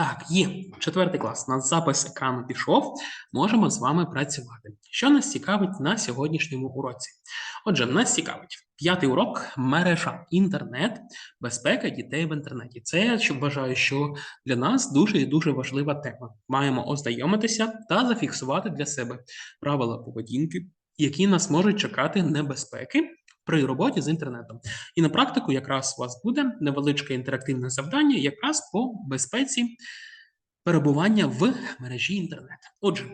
Так, є четвертий клас. У нас запис екрану пішов. Можемо з вами працювати. Що нас цікавить на сьогоднішньому уроці? Отже, нас цікавить п'ятий урок мережа інтернет, безпека дітей в інтернеті. Це я вважаю, що для нас дуже і дуже важлива тема. Маємо ознайомитися та зафіксувати для себе правила поведінки, які нас можуть чекати небезпеки. При роботі з інтернетом. І на практику якраз у вас буде невеличке інтерактивне завдання, якраз по безпеці перебування в мережі інтернет. Отже,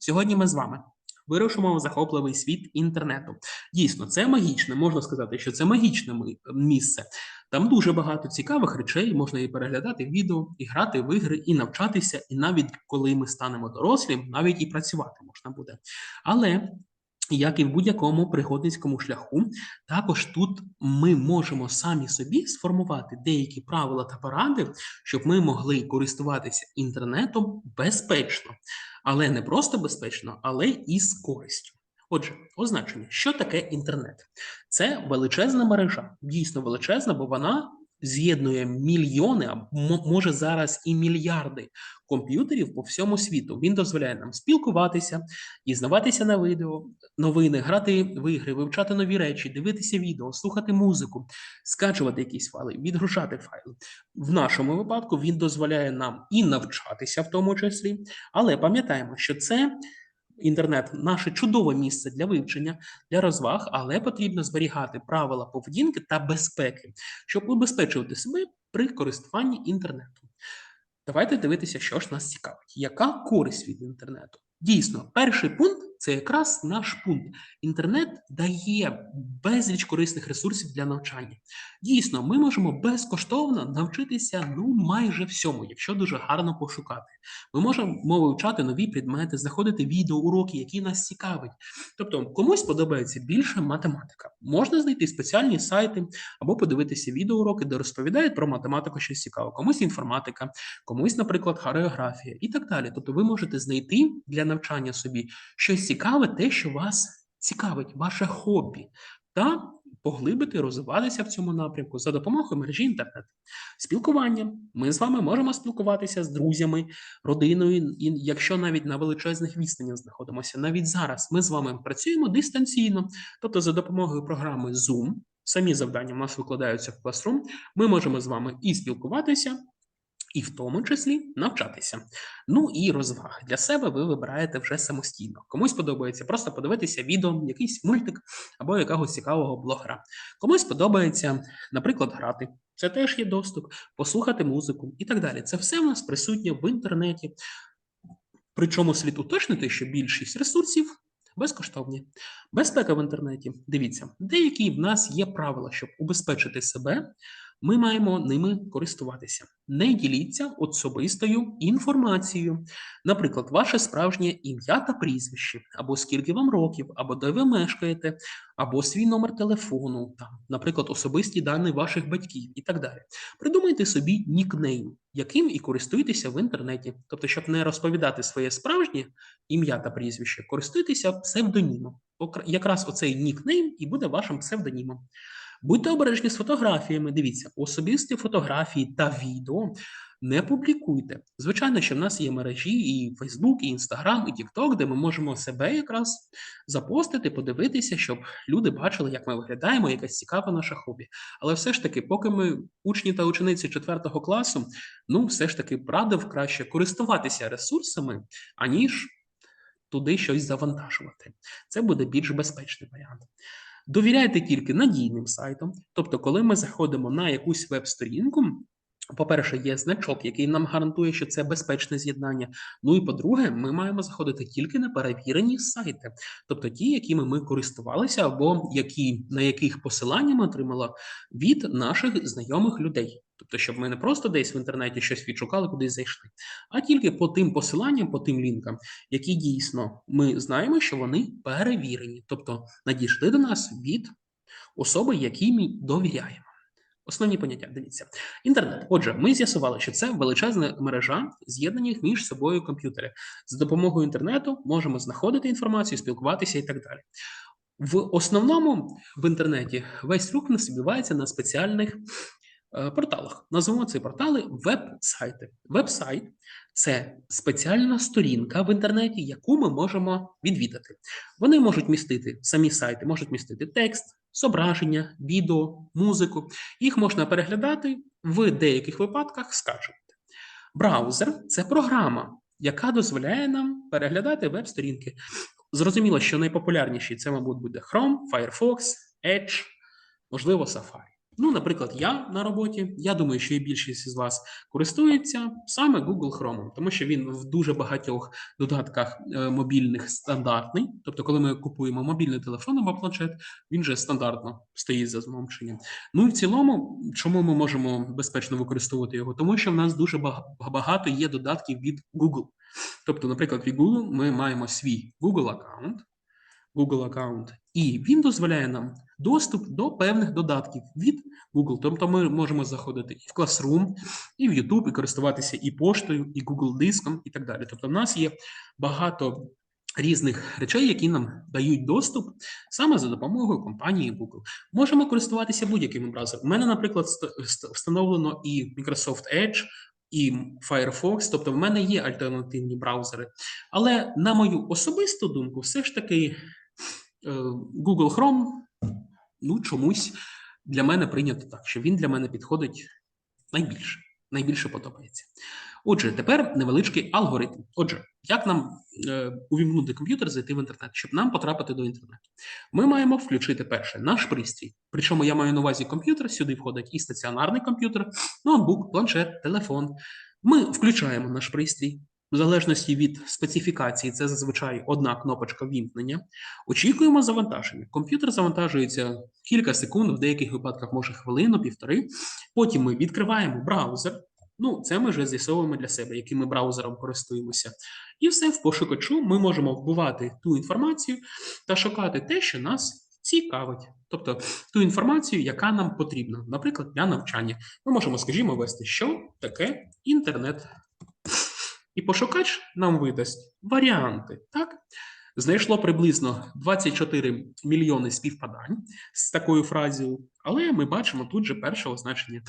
сьогодні ми з вами вирушимо в захопливий світ інтернету. Дійсно, це магічне, можна сказати, що це магічне місце. Там дуже багато цікавих речей, можна і переглядати відео, і грати в ігри, і навчатися, і навіть коли ми станемо дорослі, навіть і працювати можна буде. Але як і в будь-якому пригодницькому шляху, також тут ми можемо самі собі сформувати деякі правила та поради, щоб ми могли користуватися інтернетом безпечно, але не просто безпечно, але і з користю. Отже, означення, що таке інтернет? Це величезна мережа, дійсно величезна, бо вона з'єднує мільйони, а може зараз і мільярди комп'ютерів по всьому світу. Він дозволяє нам спілкуватися, дізнаватися на відео, новини, грати в ігри, вивчати нові речі, дивитися відео, слухати музику, скачувати якісь файли, відгружати файли. В нашому випадку він дозволяє нам і навчатися в тому числі, але пам'ятаємо, що це. Інтернет наше чудове місце для вивчення, для розваг, але потрібно зберігати правила поведінки та безпеки, щоб убезпечувати себе при користуванні інтернетом. Давайте дивитися, що ж нас цікавить. Яка користь від інтернету? Дійсно, перший пункт це якраз наш пункт. Інтернет дає безліч корисних ресурсів для навчання. Дійсно, ми можемо безкоштовно навчитися ну майже всьому, якщо дуже гарно пошукати. Ми можемо вивчати нові предмети, знаходити відеоуроки, які нас цікавить. Тобто, комусь подобається більше математика. Можна знайти спеціальні сайти або подивитися відеоуроки, де розповідають про математику щось цікаве. Комусь інформатика, комусь, наприклад, хореографія і так далі. Тобто, ви можете знайти для навчання собі щось цікаве, те, що вас цікавить, ваше хобі, та поглибити, розвиватися в цьому напрямку за допомогою мережі інтернет. Спілкування. Ми з вами можемо спілкуватися з друзями, родиною, і якщо навіть на величезних відстанях знаходимося, навіть зараз ми з вами працюємо дистанційно, тобто за допомогою програми Zoom. Самі завдання у нас викладаються в Classroom. Ми можемо з вами і спілкуватися, і в тому числі навчатися. Ну і розваги для себе ви вибираєте вже самостійно. Комусь подобається просто подивитися відео, якийсь мультик або якогось цікавого блогера. Комусь подобається, наприклад, грати. Це теж є доступ, послухати музику і так далі. Це все в нас присутнє в інтернеті. Причому слід уточнити, що більшість ресурсів безкоштовні. Безпека в інтернеті. Дивіться, деякі в нас є правила, щоб убезпечити себе. Ми маємо ними користуватися. Не діліться особистою інформацією, наприклад, ваше справжнє ім'я та прізвище, або скільки вам років, або де ви мешкаєте, або свій номер телефону, там, наприклад, особисті дані ваших батьків і так далі. Придумайте собі нікнейм, яким і користуйтеся в інтернеті. Тобто, щоб не розповідати своє справжнє ім'я та прізвище, користуйтеся псевдонімом. Якраз оцей нікнейм і буде вашим псевдонімом. Будьте обережні з фотографіями. Дивіться, особисті фотографії та відео не публікуйте. Звичайно, що в нас є мережі і Facebook, і Instagram, і TikTok, де ми можемо себе якраз запостити, подивитися, щоб люди бачили, як ми виглядаємо, якась цікаве наше хобі. Але все ж таки, поки ми учні та учениці 4 класу, ну все ж таки радив краще користуватися ресурсами, аніж туди щось завантажувати. Це буде більш безпечний варіант. Довіряйте тільки надійним сайтам. Тобто, коли ми заходимо на якусь веб-сторінку, по-перше, є значок, який нам гарантує, що це безпечне з'єднання. Ну і по-друге, ми маємо заходити тільки на перевірені сайти, тобто ті, якими ми користувалися, або які на яких посилання ми отримали від наших знайомих людей. Тобто, щоб ми не просто десь в інтернеті щось відшукали, кудись зайшли, а тільки по тим посиланням, по тим лінкам, які дійсно ми знаємо, що вони перевірені, тобто надійшли до нас від особи, якій ми довіряємо. Основні поняття, дивіться. Інтернет. Отже, ми з'ясували, що це величезна мережа з'єднаних між собою комп'ютери. За допомогою інтернету можемо знаходити інформацію, спілкуватися і так далі. В основному в інтернеті весь рух у нас відбувається на спеціальних порталах. Назвемо ці портали веб-сайти. Веб-сайт це спеціальна сторінка в інтернеті, яку ми можемо відвідати. Вони можуть містити самі сайти, можуть містити текст, зображення, відео, музику. Їх можна переглядати в деяких випадках скачувати. Браузер це програма, яка дозволяє нам переглядати веб-сторінки. Зрозуміло, що найпопулярніші це, мабуть, буде Chrome, Firefox, Edge, можливо, Safari. Ну, наприклад, я на роботі. Я думаю, що і більшість із вас користується саме Google Chrome, тому що він в дуже багатьох додатках е, мобільних стандартний. Тобто, коли ми купуємо мобільний телефон або планшет, він же стандартно стоїть за змовченням. Ну і в цілому, чому ми можемо безпечно використовувати його? Тому що в нас дуже багато є додатків від Google. Тобто, наприклад, від Google ми маємо свій Google аккаунт, Google аккаунт, і він дозволяє нам доступ до певних додатків від Google. Тобто ми можемо заходити і в Classroom, і в YouTube, і користуватися і поштою, і Google диском, і так далі. Тобто, в нас є багато різних речей, які нам дають доступ саме за допомогою компанії Google. Можемо користуватися будь-якими браузерами. У мене, наприклад, ст- ст- встановлено і Microsoft Edge. І Firefox, тобто в мене є альтернативні браузери. Але на мою особисту думку, все ж таки Google Chrome, ну чомусь для мене прийнято так, що він для мене підходить найбільше, найбільше подобається. Отже, тепер невеличкий алгоритм. Отже, як нам е, увімкнути комп'ютер, зайти в інтернет, щоб нам потрапити до інтернету? Ми маємо включити перше наш пристрій. Причому я маю на увазі комп'ютер, сюди входить і стаціонарний комп'ютер, ноутбук, планшет, телефон. Ми включаємо наш пристрій. В залежності від специфікації, це зазвичай одна кнопочка вімкнення. Очікуємо завантаження. Комп'ютер завантажується кілька секунд, в деяких випадках може хвилину, півтори. Потім ми відкриваємо браузер. Ну, це ми вже з'ясовуємо для себе, яким ми браузером користуємося. І все в пошукачу ми можемо вбивати ту інформацію та шукати те, що нас цікавить. Тобто ту інформацію, яка нам потрібна, наприклад, для навчання. Ми можемо, скажімо, ввести, що таке інтернет. І пошукач нам видасть варіанти. Так? Знайшло приблизно 24 мільйони співпадань з такою фразою, але ми бачимо тут же перше означення,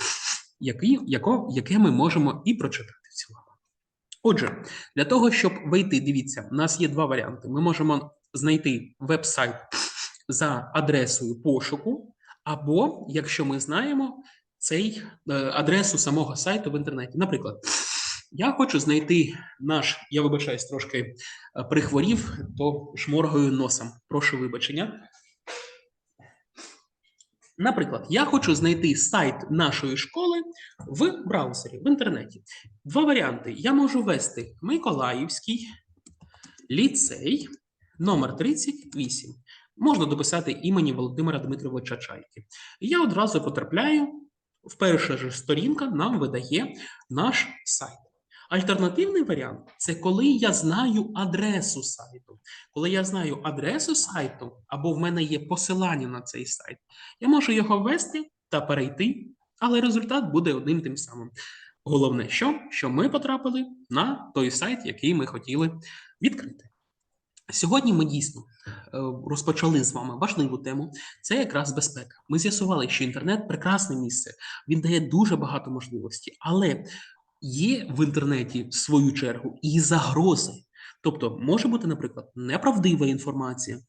який, яко, яке ми можемо і прочитати в цілому. Отже, для того, щоб вийти, дивіться, у нас є два варіанти. Ми можемо знайти веб-сайт за адресою пошуку, або, якщо ми знаємо, цей е, адресу самого сайту в інтернеті. Наприклад, я хочу знайти наш, я вибачаюсь, трошки е, прихворів, то шморгаю носом. Прошу вибачення. Наприклад, я хочу знайти сайт нашої школи в браузері, в інтернеті. Два варіанти. Я можу ввести Миколаївський ліцей номер 38. Можна дописати імені Володимира Дмитровича Чайки. Я одразу потрапляю. В перша ж сторінка нам видає наш сайт. Альтернативний варіант це коли я знаю адресу сайту. Коли я знаю адресу сайту, або в мене є посилання на цей сайт, я можу його ввести та перейти, але результат буде одним тим самим. Головне, що, що ми потрапили на той сайт, який ми хотіли відкрити. Сьогодні ми дійсно е, розпочали з вами важливу тему. Це якраз безпека. Ми з'ясували, що інтернет прекрасне місце, він дає дуже багато можливостей, але є в інтернеті, в свою чергу, і загрози. Тобто, може бути, наприклад, неправдива інформація,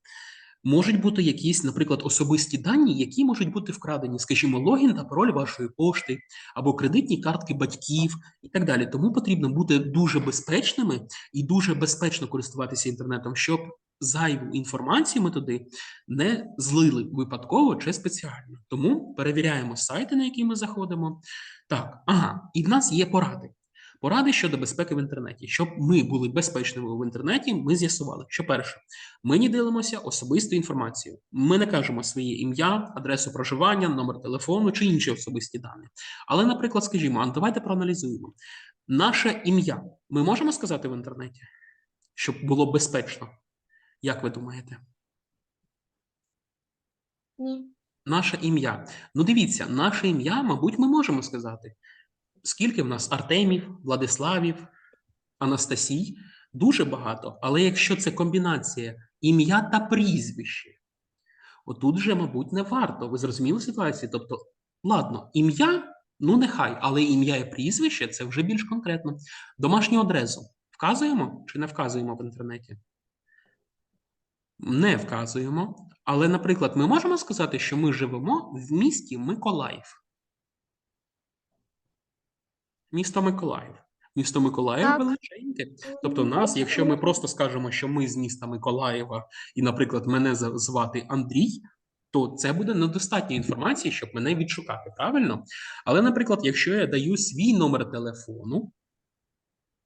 можуть бути якісь, наприклад, особисті дані, які можуть бути вкрадені, скажімо, логін та пароль вашої пошти або кредитні картки батьків і так далі. Тому потрібно бути дуже безпечними і дуже безпечно користуватися інтернетом, щоб зайву інформацію ми туди не злили випадково чи спеціально. Тому перевіряємо сайти, на які ми заходимо. Так, ага, і в нас є поради. Поради щодо безпеки в інтернеті. Щоб ми були безпечними в інтернеті, ми з'ясували, що перше, ми не ділимося особистою інформацією. Ми не кажемо своє ім'я, адресу проживання, номер телефону чи інші особисті дані. Але, наприклад, скажімо, а давайте проаналізуємо. Наше ім'я ми можемо сказати в інтернеті, щоб було безпечно. Як ви думаєте? Ні. Наше ім'я. Ну, дивіться, наше ім'я, мабуть, ми можемо сказати. Скільки в нас Артемів, Владиславів, Анастасій? Дуже багато. Але якщо це комбінація ім'я та прізвище, отут же, мабуть, не варто. Ви зрозуміли ситуацію? Тобто, ладно, ім'я Ну, нехай, але ім'я і прізвище це вже більш конкретно. Домашню адресу вказуємо чи не вказуємо в інтернеті? Не вказуємо. Але, наприклад, ми можемо сказати, що ми живемо в місті Миколаїв. Місто Миколаїв. Місто Миколаїв Так. величеньке. Тобто, в нас, якщо ми просто скажемо, що ми з міста Миколаєва, і, наприклад, мене звати Андрій, то це буде недостатньо інформації, щоб мене відшукати, правильно? Але, наприклад, якщо я даю свій номер телефону,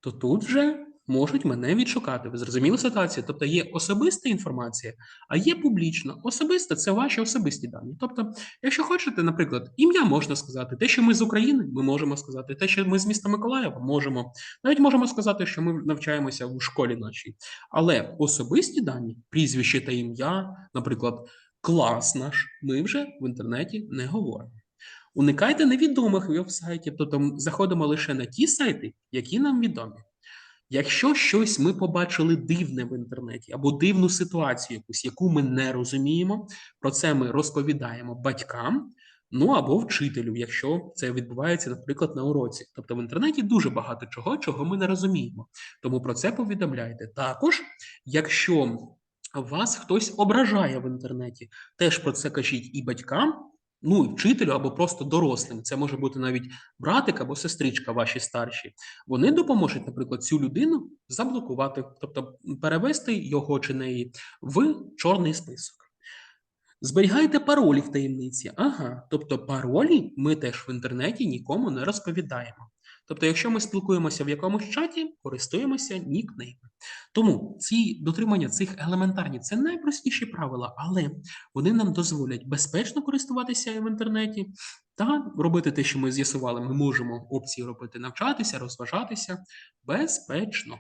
то тут вже можуть мене відшукати. Ви зрозуміли ситуацію? Тобто є особиста інформація, а є публічна. Особиста це ваші особисті дані. Тобто, якщо хочете, наприклад, ім'я можна сказати, те, що ми з України, ми можемо сказати, те, що ми з міста Миколаєва, можемо. Навіть можемо сказати, що ми навчаємося в школі нашій. Але особисті дані, прізвище та ім'я, наприклад, клас наш, ми вже в інтернеті не говоримо. Уникайте невідомих веб-сайтів, тобто заходимо лише на ті сайти, які нам відомі. Якщо щось ми побачили дивне в інтернеті або дивну ситуацію, якусь, яку ми не розуміємо, про це ми розповідаємо батькам, ну або вчителю, якщо це відбувається, наприклад, на уроці. Тобто в інтернеті дуже багато чого, чого ми не розуміємо. Тому про це повідомляйте. Також, якщо вас хтось ображає в інтернеті, теж про це кажіть і батькам. Ну, вчителю або просто дорослим. Це може бути навіть братик або сестричка ваші старші. Вони допоможуть, наприклад, цю людину заблокувати, тобто перевести його чи неї в чорний список. Зберігайте паролі в таємниці. Ага, тобто паролі ми теж в інтернеті нікому не розповідаємо. Тобто, якщо ми спілкуємося в якомусь чаті, користуємося нікнейм. Тому ці дотримання цих елементарні це найпростіші правила, але вони нам дозволять безпечно користуватися в інтернеті та робити те, що ми з'ясували. Ми можемо опції робити навчатися, розважатися безпечно.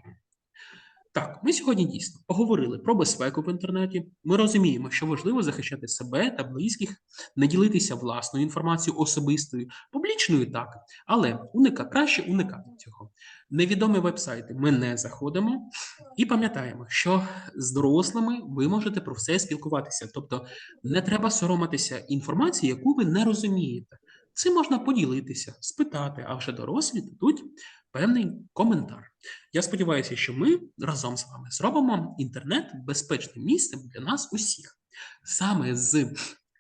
Так, ми сьогодні дійсно поговорили про безпеку в інтернеті. Ми розуміємо, що важливо захищати себе та близьких, не ділитися власною інформацією особистою, публічною так, але уника краще уникати цього. Невідомі вебсайти ми не заходимо і пам'ятаємо, що з дорослими ви можете про все спілкуватися. Тобто не треба соромитися інформації, яку ви не розумієте. Цим можна поділитися, спитати, а вже дорослі дадуть певний коментар. Я сподіваюся, що ми разом з вами зробимо інтернет безпечним місцем для нас усіх. Саме з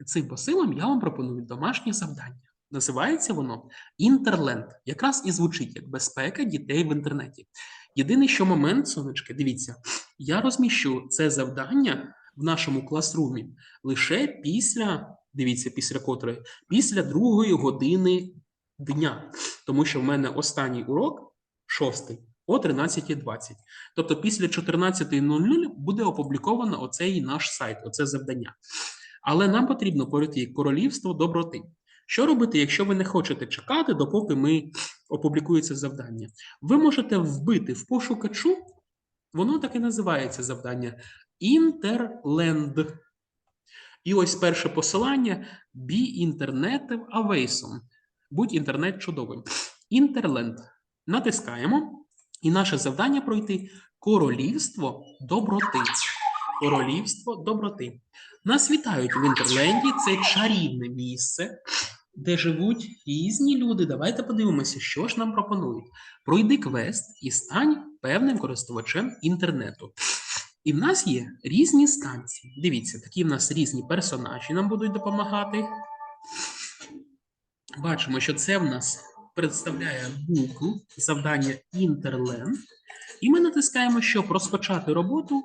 цим посилом я вам пропоную домашнє завдання. Називається воно Інтерленд. Якраз і звучить як безпека дітей в інтернеті. Єдиний що момент, сонечки, дивіться, я розміщу це завдання в нашому класрумі лише після, дивіться, після котрої, після другої години дня. Тому що в мене останній урок шостий о 13.20. Тобто після 14.00 буде опубліковано оцей наш сайт, оце завдання. Але нам потрібно пройти королівство доброти. Що робити, якщо ви не хочете чекати, допоки ми опублікується завдання? Ви можете вбити в пошукачу, воно так і називається завдання Інтерленд. І ось перше посилання Be Internet Awesome. Будь інтернет чудовим. Інтерленд. Натискаємо, і наше завдання пройти Королівство доброти. Королівство доброти. Нас вітають в Інтерленді. Це чарівне місце, де живуть різні люди. Давайте подивимося, що ж нам пропонують. Пройди квест і стань певним користувачем інтернету. І в нас є різні станції. Дивіться, такі в нас різні персонажі нам будуть допомагати. Бачимо, що це в нас представляє Google завдання Interland. І ми натискаємо, щоб розпочати роботу.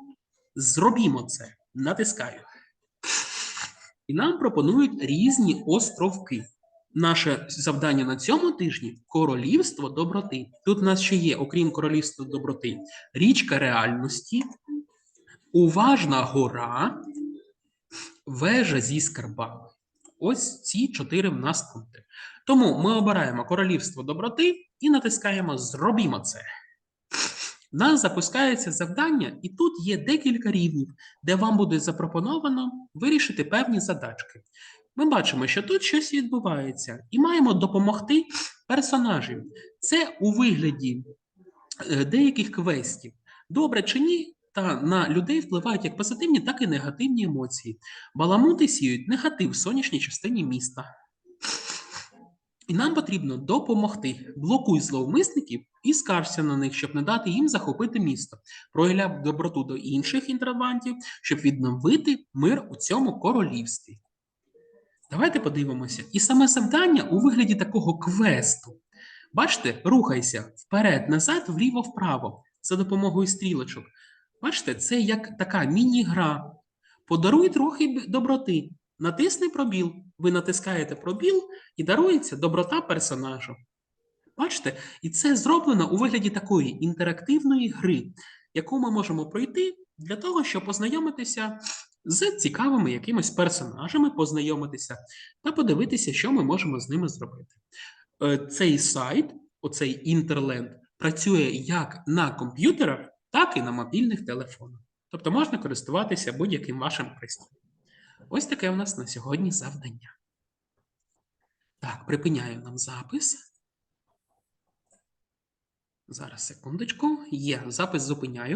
Зробімо це. Натискаю. І нам пропонують різні островки. Наше завдання на цьому тижні королівство доброти. Тут у нас ще є, окрім королівства доброти, річка реальності, уважна гора, вежа зі скарбами. Ось ці чотири в нас пункти. Тому ми обираємо королівство доброти і натискаємо Зробімо це. В нас запускається завдання, і тут є декілька рівнів, де вам буде запропоновано вирішити певні задачки. Ми бачимо, що тут щось відбувається, і маємо допомогти персонажів. Це у вигляді е, деяких квестів. Добре чи ні, та на людей впливають як позитивні, так і негативні емоції. Баламути сіють негатив в сонячній частині міста. І нам потрібно допомогти. Блокуй зловмисників і скаржся на них, щоб не дати їм захопити місто. Проявляв доброту до інших інтервантів, щоб відновити мир у цьому королівстві. Давайте подивимося. І саме завдання у вигляді такого квесту. Бачите, рухайся вперед, назад, вліво, вправо за допомогою стрілочок. Бачите, це як така міні-гра. Подаруй трохи доброти. Натисни пробіл. Ви натискаєте пробіл і дарується доброта персонажу. Бачите, і це зроблено у вигляді такої інтерактивної гри, яку ми можемо пройти для того, щоб познайомитися з цікавими якимось персонажами, познайомитися та подивитися, що ми можемо з ними зробити. Е, Цей сайт, оцей інтерленд, працює як на комп'ютерах, так і на мобільних телефонах. Тобто можна користуватися будь-яким вашим пристроєм. Ось таке у нас на сьогодні завдання. Так, припиняю нам запис. Зараз секундочку. Є запис зупиняю.